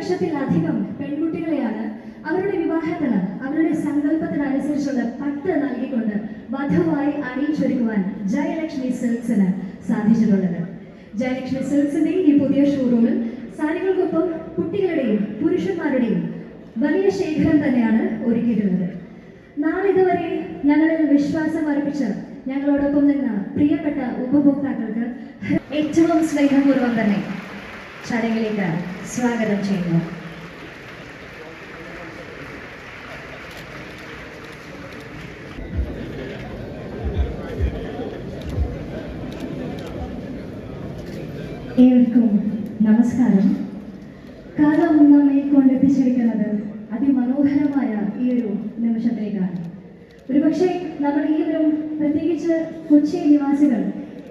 ലക്ഷത്തിലധികം പെൺകുട്ടികളെയാണ് അവരുടെ വിവാഹത്തിന് അവരുടെ സങ്കല്പത്തിനനുസരിച്ചുള്ള പട്ട് നൽകിക്കൊണ്ട് വധുവായി അണിയിച്ചൊരുക്കുവാൻ ജയലക്ഷ്മി സിൽക്സിന് സാധിച്ചിട്ടുള്ളത്. ജയലക്ഷ്മി സിൽക്സിന്റെ ഈ പുതിയ ഷോറൂമിൽ സാരികൾക്കൊപ്പം കുട്ടികളുടെയും പുരുഷന്മാരുടെയും വലിയ ശേഖരം തന്നെയാണ് ഒരുക്കിയിട്ടുള്ളത്. നാളിതുവരെ ഞങ്ങളിൽ വിശ്വാസം അർപ്പിച്ച് ഞങ്ങളോടൊപ്പം നിന്ന പ്രിയപ്പെട്ട ഉപഭോക്താക്കൾക്ക് ഏറ്റവും സ്നേഹപൂർവം തന്നെ ചടങ്ങിലേക്ക് സ്വാഗതം ചെയ്യുന്നു. ഏവർക്കും നമസ്കാരം. കാലം നമ്മെ കൊണ്ടെത്തിച്ചിരിക്കുന്നത് അതിമനോഹരമായ ഈ ഒരു നിമിഷത്തിലേക്കാണ്. ഒരുപക്ഷെ നമ്മൾ ഈവരും പ്രത്യേകിച്ച് കൊച്ചി നിവാസികൾ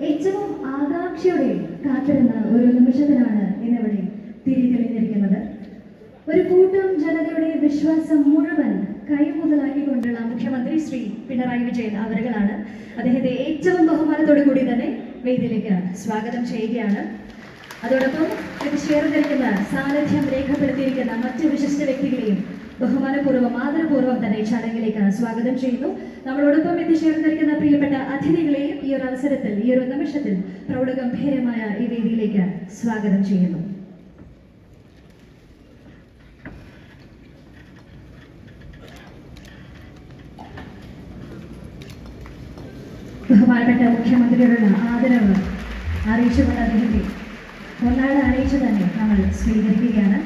ഏറ്റവും ആകാംക്ഷയോടെ കാത്തിരുന്ന ഒരു നിമിഷത്തിനാണ് ഇന്നിവിടെ തിരിതെളിഞ്ഞിരിക്കുന്നത്. ഒരു കൂട്ടം ജനതയുടെ വിശ്വാസം മുഴുവൻ കൈമുതലാക്കിക്കൊണ്ടുള്ള മുഖ്യമന്ത്രി ശ്രീ പിണറായി വിജയൻ അവരുകളാണ്. അദ്ദേഹത്തെ ഏറ്റവും ബഹുമാനത്തോടു കൂടി തന്നെ വേദിയിലേക്ക് സ്വാഗതം ചെയ്യുകയാണ്. അതോടൊപ്പം ഇത് ചേർന്നിരിക്കുന്ന സാന്നിധ്യം രേഖപ്പെടുത്തിയിരിക്കുന്ന മറ്റ് വിശിഷ്ട വ്യക്തികളെയും ബഹുമാനപൂർവം ആദരപൂർവം തന്നെ ചടങ്ങിലേക്ക് സ്വാഗതം ചെയ്യുന്നു. നമ്മളോടൊപ്പം എത്തിച്ചേർന്നിരിക്കുന്ന പ്രിയപ്പെട്ട അതിഥികളെയും ഒരു നിമിഷത്തിൽ പ്രൗഢഗംഭീരമായ ഈ വേദിയിലേക്ക് സ്വാഗതം ചെയ്യുന്നു. ബഹുമാനപ്പെട്ട മുഖ്യമന്ത്രിയോടുള്ള ആദരവ് അറിയിച്ചുകൊണ്ട് അദ്ദേഹത്തെ പൊന്നാട് അറിയിച്ചു തന്നെ നമ്മൾ സ്വീകരിക്കുകയാണ്.